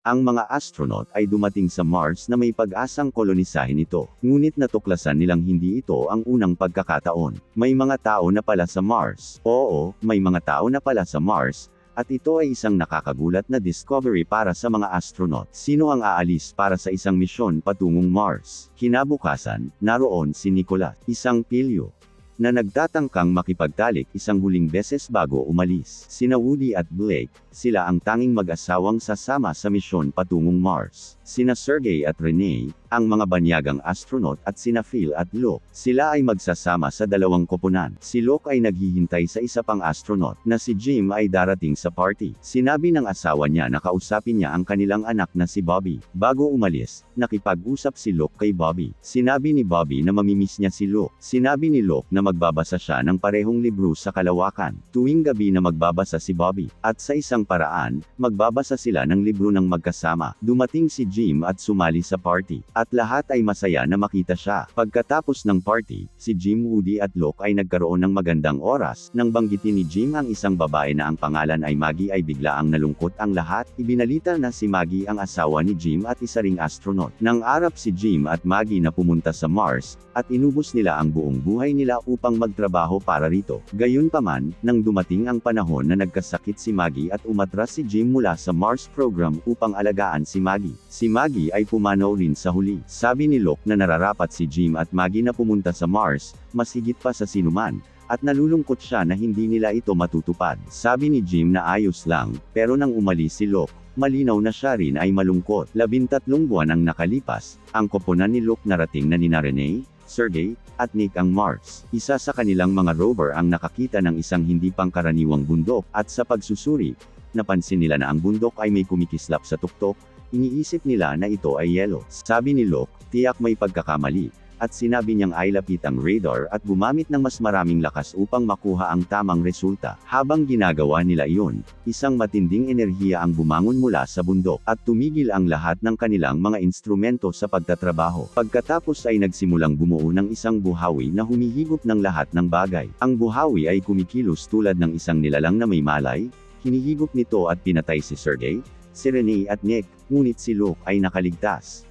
Ang mga astronaut ay dumating sa Mars na may pag-asang kolonisahin ito. Ngunit natuklasan nilang hindi ito ang unang pagkakataon. May mga tao na pala sa Mars. Oo, may mga tao na pala sa Mars. At ito ay isang nakakagulat na discovery para sa mga astronaut. Sino ang aalis para sa isang misyon patungong Mars? Kinabukasan, naroon si Nicolas, isang pilyo na nagtatangkang makipagtalik isang huling beses bago umalis. Sina Woody at Blake, sila ang tanging mag-asawang sasama sa misyon patungong Mars. Sina Sergey at Rene, ang mga banyagang astronaut at sina Phil at Luke. Sila ay magsasama sa dalawang koponan. Si Luke ay naghihintay sa isa pang astronaut na si Jim ay darating sa party. Sinabi ng asawa niya na kausapin niya ang kanilang anak na si Bobby. Bago umalis, nakipag-usap si Luke kay Bobby. Sinabi ni Bobby na mamimiss niya si Luke. Sinabi ni Luke na magbabasa siya ng parehong libro sa kalawakan. Tuwing gabi na magbabasa si Bobby. At sa isang paraan, magbabasa sila ng libro ng magkasama. Dumating si Jim at sumali sa party. At lahat ay masaya na makita siya. Pagkatapos ng party, si Jim Woody at Luke ay nagkaroon ng magandang oras. Nang banggitin ni Jim ang isang babae na ang pangalan ay Maggie ay biglaang nalungkot ang lahat. Ibinalita na si Maggie ang asawa ni Jim at isa ring astronaut. Nang arap si Jim at Maggie na pumunta sa Mars, at inubos nila ang buong buhay nila upang magtrabaho para rito. Gayunpaman, nang dumating ang panahon na nagkasakit si Maggie at umatras si Jim mula sa Mars program upang alagaan si Maggie. Si Maggie ay pumanaw rin sa huli. Sabi ni Locke na nararapat si Jim at Maggie na pumunta sa Mars, mas higit pa sa sinuman, at nalulungkot siya na hindi nila ito matutupad. Sabi ni Jim na ayos lang, pero nang umalis si Locke, malinaw na siya rin ay malungkot. Labintatlong buwan ang nakalipas, ang koponan ni Luke narating na nina Rene, Sergey, at Nick ang Mars. Isa sa kanilang mga rover ang nakakita ng isang hindi pangkaraniwang bundok, at sa pagsusuri, napansin nila na ang bundok ay may kumikislap sa tuktok, iniisip nila na ito ay yelo. Sabi ni Luke, tiyak may pagkakamali, at sinabi niyang ay lapit ang radar at gumamit ng mas maraming lakas upang makuha ang tamang resulta. Habang ginagawa nila iyon, isang matinding enerhiya ang bumangon mula sa bundok, at tumigil ang lahat ng kanilang mga instrumento sa pagtatrabaho. Pagkatapos ay nagsimulang bumuo ng isang buhawi na humihigop ng lahat ng bagay. Ang buhawi ay kumikilos tulad ng isang nilalang na may malay, hinihigop nito at pinatay si Sergey, si Rene at Nick, ngunit si Luke ay nakaligtas.